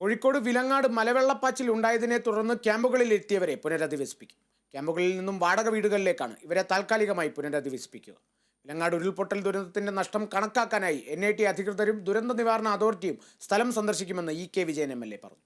കോഴിക്കോട് വിലങ്ങാട് മലവെള്ളപ്പാച്ചിൽ ഉണ്ടായതിനെ തുടർന്ന് ക്യാമ്പുകളിൽ എത്തിയവരെ പുനരധിവസിപ്പിക്കും. ക്യാമ്പുകളിൽ നിന്നും വാടക വീടുകളിലേക്കാണ് ഇവരെ താൽക്കാലികമായി പുനരധിവസിപ്പിക്കുക. വിലങ്ങാട് ഉരുൾപൊട്ടൽ ദുരന്തത്തിന്റെ നഷ്ടം കണക്കാക്കാനായി എൻ ഐ ടി അധികൃതരും ദുരന്ത നിവാരണ അതോറിറ്റിയും സ്ഥലം സന്ദർശിക്കുമെന്ന് E K Vijayan M L A പറഞ്ഞു.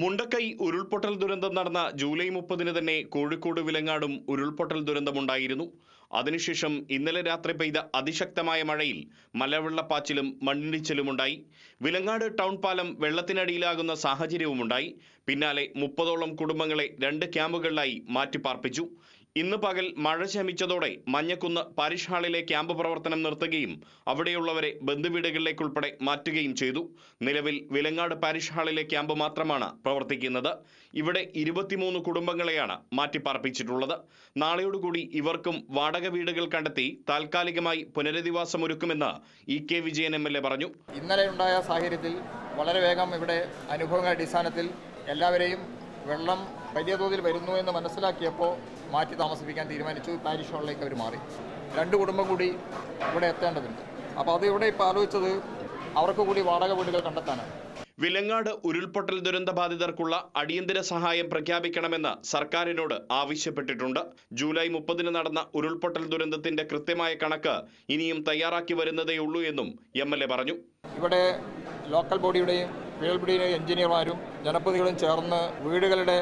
മുണ്ടക്കൈ ഉരുൾപൊട്ടൽ ദുരന്തം നടന്ന ജൂലൈ മുപ്പതിന് തന്നെ കോഴിക്കോട് വിലങ്ങാടും ഉരുൾപൊട്ടൽ ദുരന്തമുണ്ടായിരുന്നു. അതിനുശേഷം ഇന്നലെ രാത്രി പെയ്ത അതിശക്തമായ മഴയിൽ മലവെള്ളപ്പാച്ചിലും മണ്ണിടിച്ചിലുമുണ്ടായി. വിലങ്ങാട് ടൗൺ പാലം വെള്ളത്തിനടിയിലാകുന്ന സാഹചര്യവുമുണ്ടായി. പിന്നാലെ മുപ്പതോളം കുടുംബങ്ങളെ രണ്ട് ക്യാമ്പുകളിലായി മാറ്റിപ്പാർപ്പിച്ചു. ഇന്ന് പകൽ മഴ ശമിച്ചതോടെ മഞ്ഞക്കുന്ന് പാരിഷ് ഹാളിലെ ക്യാമ്പ് പ്രവർത്തനം നിർത്തുകയും അവിടെയുള്ളവരെ ബന്ധുവീടുകളിലേക്കുൾപ്പെടെ മാറ്റുകയും ചെയ്തു. നിലവിൽ വിലങ്ങാട് പാരിഷ് ഹാളിലെ ക്യാമ്പ് മാത്രമാണ് പ്രവർത്തിക്കുന്നത്. ഇവിടെ ഇരുപത്തിമൂന്ന് കുടുംബങ്ങളെയാണ് മാറ്റിപ്പാർപ്പിച്ചിട്ടുള്ളത്. നാളെയോടുകൂടി ഇവർക്കും വാടക വീടുകൾ കണ്ടെത്തി താൽക്കാലികമായി പുനരധിവാസം ഒരുക്കുമെന്ന് E K Vijayan M L A പറഞ്ഞു. ഇന്നലെ ഉണ്ടായ സാഹചര്യത്തിൽ വളരെ വേഗം ഇവിടെ അനുഭവങ്ങളുടെ അടിസ്ഥാനത്തിൽ എല്ലാവരെയും വെള്ളം വലിയ തോതിൽ വരുന്നു എന്ന് മനസ്സിലാക്കിയപ്പോൾ മാറ്റി താമസിപ്പിക്കാൻ തീരുമാനിച്ചു. പാരിഷ് ഹാളിലേക്ക് അവർ മാറി. രണ്ട് കുടുംബം കൂടി ഇവിടെ എത്തേണ്ടതുണ്ട്. അപ്പോൾ അത് ഇവിടെ ഇപ്പോൾ ആലോചിച്ചത് അവർക്ക് കൂടി വാടക വീടുകൾ കണ്ടെത്താനാണ്. വിലങ്ങാട് ഉരുൾപൊട്ടൽ ദുരന്ത ബാധിതർക്കുള്ള അടിയന്തര സഹായം പ്രഖ്യാപിക്കണമെന്ന് സർക്കാരിനോട് ആവശ്യപ്പെട്ടിട്ടുണ്ട്. ജൂലൈ മുപ്പതിന് നടന്ന ഉരുൾപൊട്ടൽ ദുരന്തത്തിന്റെ കൃത്യമായ കണക്ക് ഇനിയും തയ്യാറാക്കി വരുന്നതേയുള്ളൂ എന്നും എം പറഞ്ഞു. ഇവിടെ ലോക്കൽ ബോഡിയുടെയും ബോഡിയുടെയും എഞ്ചിനീയർമാരും ജനപ്രതികളും ചേർന്ന് വീടുകളുടെ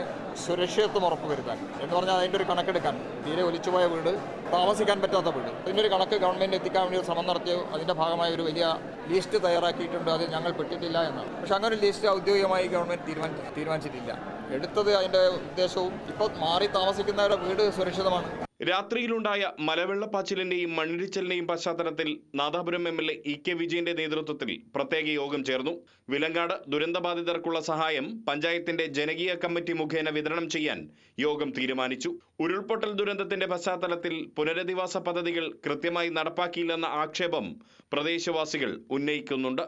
സുരക്ഷിതത്വം ഉറപ്പുവരുത്താൻ. എന്ന് പറഞ്ഞാൽ അതിന്റെ ഒരു കണക്കെടുക്കാൻ തീരെ ഒലിച്ചുപോയ വീട് താമസിക്കാൻ പറ്റാത്ത വീട്. ഒരു കണക്ക് ഗവൺമെന്റ് എത്തിക്കാൻ വേണ്ടി ശ്രമം നടത്തിയ അതിന്റെ ഭാഗമായ ഒരു വലിയ ലിസ്റ്റ് തയ്യാറാക്കിയിട്ടുണ്ട്. അത് ഞങ്ങൾ പെട്ടിട്ടില്ല എന്ന് പക്ഷെ അങ്ങനെ ഒരു ലിസ്റ്റ് ഔദ്യോഗികമായി ഗവൺമെന്റ് തീരുമാനി തീരുമാനിച്ചിട്ടില്ല. എടുത്തത് അതിന്റെ ഉദ്ദേശവും ഇപ്പോൾ മാറി താമസിക്കുന്നവരുടെ വീട് സുരക്ഷിതമാണ്. രാത്രിയിലുണ്ടായ മലവെള്ളപ്പാച്ചിലിന്റെയും മണ്ണിടിച്ചിലിന്റെയും പശ്ചാത്തലത്തിൽ Nadapuram M L A E K വിജയന്റെ നേതൃത്വത്തിൽ പ്രത്യേക യോഗം ചേർന്നു. വിലങ്ങാട് ദുരന്തബാധിതർക്കുള്ള സഹായം പഞ്ചായത്തിന്റെ ജനകീയ കമ്മിറ്റി മുഖേന വിതരണം ചെയ്യാൻ യോഗം തീരുമാനിച്ചു. ഉരുൾപൊട്ടൽ ദുരന്തത്തിന്റെ പശ്ചാത്തലത്തിൽ പുനരധിവാസ പദ്ധതികൾ കൃത്യമായി നടപ്പാക്കിയില്ലെന്ന ആക്ഷേപം പ്രദേശവാസികൾ ഉന്നയിക്കുന്നുണ്ട്.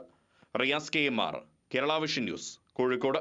Riyas K M R Kerala vision news Kozhikode.